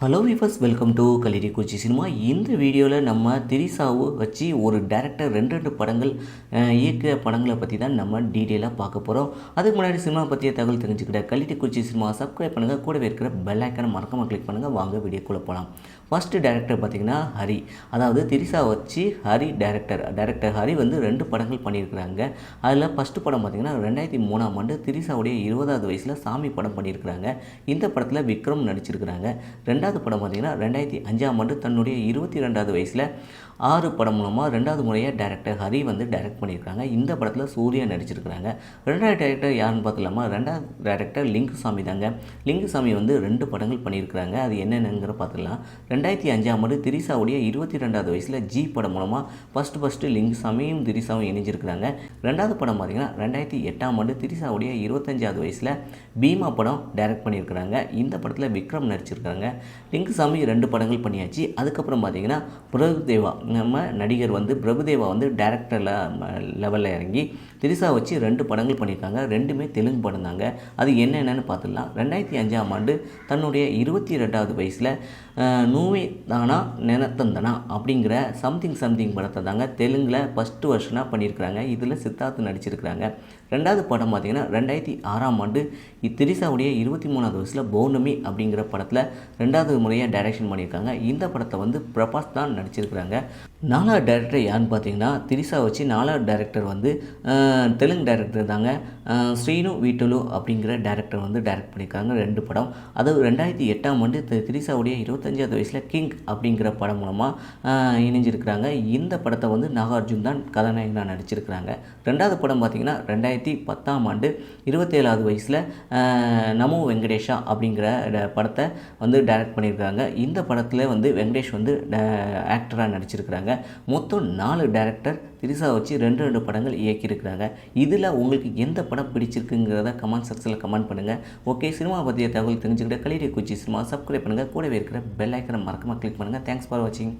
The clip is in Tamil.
ஹலோ விஃபர்ஸ் வெல்கம் டு கலிரி குச்சி சினிமா இந்த வீடியோவில் நம்ம திரிசாவை வச்சு ஒரு டேரக்டர் ரெண்டு ரெண்டு படங்கள் இயக்க இயக்கிய படங்களை பற்றி தான் நம்ம டீட்டெயிலாக பார்க்க போகிறோம் அதுக்கு முன்னாடி சினிமா பற்றிய தகவல் தெரிஞ்சுக்கிட்ட கலிரி குச்சி சினிமா சப்ஸ்கிரைப் பண்ணுங்கள் கூடவே இருக்கிற பெல் ஐக்கனை மறக்காமல் கிளிக் பண்ணுங்கள் வாங்க வீடியோக்குள்ளே போகலாம் ஃபஸ்ட்டு டேரக்டர் பார்த்திங்கன்னா ஹரி. அதாவது திரிசா வச்சு ஹரி டேரக்டர் டேரக்டர் ஹரி வந்து ரெண்டு படங்கள் பண்ணியிருக்கிறாங்க. அதில் ஃபஸ்ட்டு படம் பார்த்திங்கன்னா ரெண்டாயிரத்தி மூணாம் ஆண்டு திரிசாவுடைய இருபதாவது வயசில் சாமி படம் பண்ணியிருக்கிறாங்க. இந்த படத்தில் விக்ரம் நடிச்சிருக்கிறாங்க. ரெண்டாவது ரெண்டாவது படம் பார்த்திங்கன்னா ரெண்டாயிரத்தி அஞ்சாம் ஆண்டு தன்னுடைய இருபத்தி ரெண்டாவது வயசில் ஆறு படம் மூலமாக ரெண்டாவது முறையாக டேரக்டர் ஹரி வந்து டைரக்ட் பண்ணியிருக்காங்க. இந்த படத்தில் சூர்யா நடிச்சிருக்கிறாங்க. ரெண்டாவது டேரக்டர் யாருன்னு பார்த்துலாமா ரெண்டாவது டேரக்டர் லிங்குசாமி தாங்க. லிங்குசாமி வந்து ரெண்டு படங்கள் பண்ணியிருக்கிறாங்க. அது என்னென்னங்கிற பார்த்துக்கலாம். ரெண்டாயிரத்தி அஞ்சாம் ஆண்டு திரிசாவுடைய இருபத்தி ரெண்டாவது வயசில் ஜி படம் மூலமாக ஃபஸ்ட்டு ஃபஸ்ட்டு லிங்குசாமியும் திரிசாவும் இணைஞ்சிருக்கிறாங்க. ரெண்டாவது படம் பார்த்திங்கன்னா ரெண்டாயிரத்தி எட்டாம் ஆண்டு திரிசாவுடைய இருபத்தஞ்சாவது வயசில் பீமா படம் டைரக்ட் பண்ணியிருக்கிறாங்க. இந்த படத்தில் விக்ரம் நடிச்சிருக்காங்க. லிங்குசாமி ரெண்டு படங்கள் பண்ணியாச்சு. அதுக்கப்புறம் பார்த்தீங்கன்னா பிரபுதேவா. நம்ம நடிகர் வந்து பிரபுதேவா வந்து டேரக்டரில் லெவலில் இறங்கி திரிசா வச்சு ரெண்டு படங்கள் பண்ணியிருக்காங்க. ரெண்டுமே தெலுங்கு படம் தாங்க. அது என்னென்னு பார்த்துடலாம் ரெண்டாயிரத்தி அஞ்சாம் ஆண்டு தன்னுடைய இருபத்தி ரெண்டாவது வயசில் நூவே தானா நினத்தந்தனா அப்படிங்கிற சம்திங் சம்திங் படத்தை தாங்க தெலுங்கில் ஃபஸ்ட்டு வருஷனாக பண்ணியிருக்கிறாங்க. இதில் சித்தார்த்து நடிச்சிருக்கிறாங்க. ரெண்டாவது படம் பார்த்திங்கன்னா ரெண்டாயிரத்தி ஆறாம் ஆண்டு திரிசாவுடைய இருபத்தி மூணாவது வயசில் பௌர்ணமி அப்படிங்கிற படத்தில் ரெண்டாவது முறையாக டைரக்ஷன் பண்ணியிருக்காங்க. இந்த படத்தை வந்து பிரபாஸ் தான் நடிச்சிருக்கிறாங்க. நாலாவது டேரக்டர் யாருன்னு பார்த்தீங்கன்னா திரிசா வச்சு நாலாவது டேரக்டர் வந்து தெலுங்கு டேரக்டர் தாங்க. ஸ்ரீனு வீட்டுலு அப்படிங்கிற டேரக்டர் வந்து டைரக்ட் பண்ணியிருக்காங்க ரெண்டு படம். அது ரெண்டாயிரத்தி எட்டாம் ஆண்டு திரிசாவுடைய இருபத்தஞ்சாவது வயசில் கிங் அப்படிங்கிற படம் மூலமாக இணைஞ்சிருக்கிறாங்க. இந்த படத்தை வந்து நாகார்ஜுன் தான் கதாநாயகனாக நடிச்சிருக்கிறாங்க. ரெண்டாவது படம் பார்த்திங்கன்னா ரெண்டாயிரத்தி பத்தாம் ஆண்டு இருபத்தேழாவது வயசில் நமோ வெங்கடேஷா அப்படிங்கிற ட- படத்தை வந்து டைரக்ட் பண்ணியிருக்காங்க. இந்த படத்தில் வந்து வெங்கடேஷ் வந்து ஆக்டராக நடிச்சிருக்கிறாங்க. மொத்தம் நாலு டேரக்டர் திரிசா வச்சு ரெண்டு ரெண்டு படங்கள் இயக்கியிருக்கிறாங்க. இதில் உங்களுக்கு எந்த படம் பிடிச்சிருக்குங்கிறத கமெண்ட் செக்ஷனில் கமெண்ட் பண்ணுங்கள் ஓகே சினிமா பற்றிய தகவல் தெரிஞ்சுக்கிட்ட கலிடி குச்சி சினிமா சப்ஸ்கிரைப் பண்ணுங்கள் கூடவே இருக்கிற பெல் ஐக்கனை மறக்காமல் கிளிக் பண்ணுங்கள் தேங்க்ஸ் ஃபார் வாட்சிங்